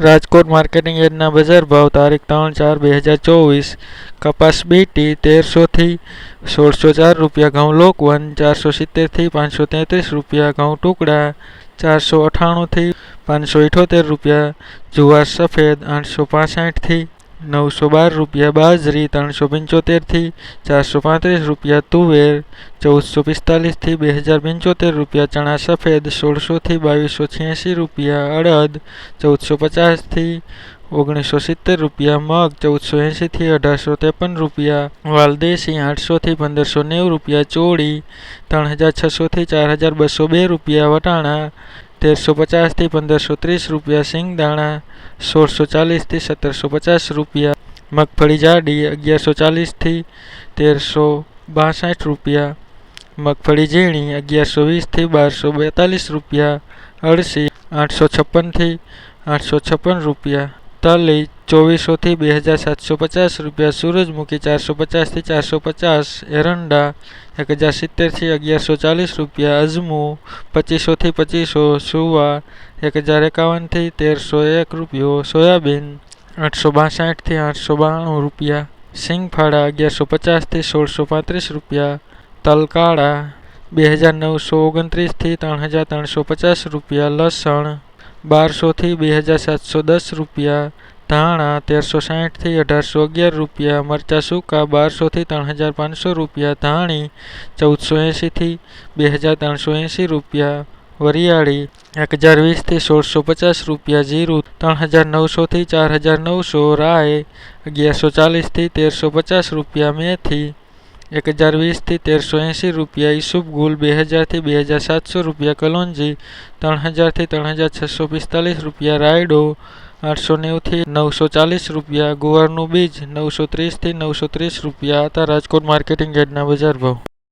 Rajkot marketing યાર્ડના બજાર ભાવ તારીખ ત્રણ ચાર બે હજાર ચોવીસ. કપાસ બીટી તેરસોથી સોળસો ચાર રૂપિયા, ઘઉં લોકવન ચારસો સિત્તેરથી પાંચસો તેત્રીસ રૂપિયા, ઘઉં ટુકડા ચારસો અઠ્ઠાણુંથી પાંચસો ઇઠોતેર રૂપિયા, જુવાર સફેદ આઠસો પાસઠથી નવસો બાર રૂપિયા બાજરી, ત્રણસો પંચોતેરથી ચારસો પાંત્રીસ રૂપિયા તુવેર, ચૌદસો પિસ્તાલીસથી બે હજાર પંચોતેર રૂપિયા ચણા સફેદ સોળસોથી બાવીસો છ્યાસી રૂપિયા અડદ, ચૌદસો પચાસથી ઓગણીસો સિત્તેર રૂપિયા મગ, ચૌદસો એંશીથી અઢારસો ત્રેપન રૂપિયા વાલદેશી આઠસોથી પંદરસો નેવું રૂપિયા ચોળી, ત્રણ હજાર છસોથી ચાર હજાર બસો બે રૂપિયા વટાણા તેરસો પચાસથી પંદરસો ત્રીસ રૂપિયા સિંગદાણા સોળસો ચાલીસથી સત્તરસો પચાસ રૂપિયા મગફળી જાડી અગિયારસો ચાલીસથી તેરસો બાસઠ રૂપિયા, મગફળી ઝીણી અગિયારસો વીસથી બારસો બેતાલીસ રૂપિયા, અળસી આઠસો છપ્પનથી આઠસો છપ્પન રૂપિયા, તલી ચોવીસોથી બે હજાર સાતસો પચાસ રૂપિયા સૂરજમુખી ચારસો પચાસથી ચારસો પચાસ એરંડા એક હજાર સિત્તેરથી અગિયારસો ચાલીસ રૂપિયા અજમો પચીસોથી પચીસો સુવા એક હજાર એકાવનથી તેરસો એક રૂપિયો સોયાબીન આઠસો બાસઠથી આઠસો બાણું રૂપિયા સિંગફાળા અગિયારસો પચાસથી સોળસો પાંત્રીસ રૂપિયા તલકાળા બે હજાર નવસો ઓગણત્રીસથી ત્રણ હજાર ત્રણસો પચાસ રૂપિયા લસણ બારસોથી બે હજાર સાતસો દસ રૂપિયા ધાણા તેરસો સાહીઠથી અઢારસો અગિયાર રૂપિયા, મરચાં સૂકા બારસોથી ત્રણ હજાર પાંચસો રૂપિયા, ધાણી ચૌદસો એંશીથી બે હજાર ત્રણસો એંશી રૂપિયા, વરિયાળી એક હજાર વીસથી સોળસો પચાસ રૂપિયા, જીરું ત્રણ હજાર નવસોથી ચાર હજાર નવસો રાય અગિયારસો ચાલીસથી તેરસો પચાસ રૂપિયા, મેથી એક હજાર વીસથી તેરસો એંશી રૂપિયા ઈસુબગુલ બે હજારથી બે હજાર સાતસો રૂપિયા, કલોંજી ત્રણ હજારથી ત્રણ હજાર છસો પિસ્તાલીસ રૂપિયા, રાયડો આઠસો નેવુંથી નવસો ચાલીસ રૂપિયા, ગુવારનું બીજ નવસો ત્રીસથી નવસો ત્રીસ રૂપિયા હતા. રાજકોટ માર્કેટિંગ યાર્ડના બજાર ભાવ.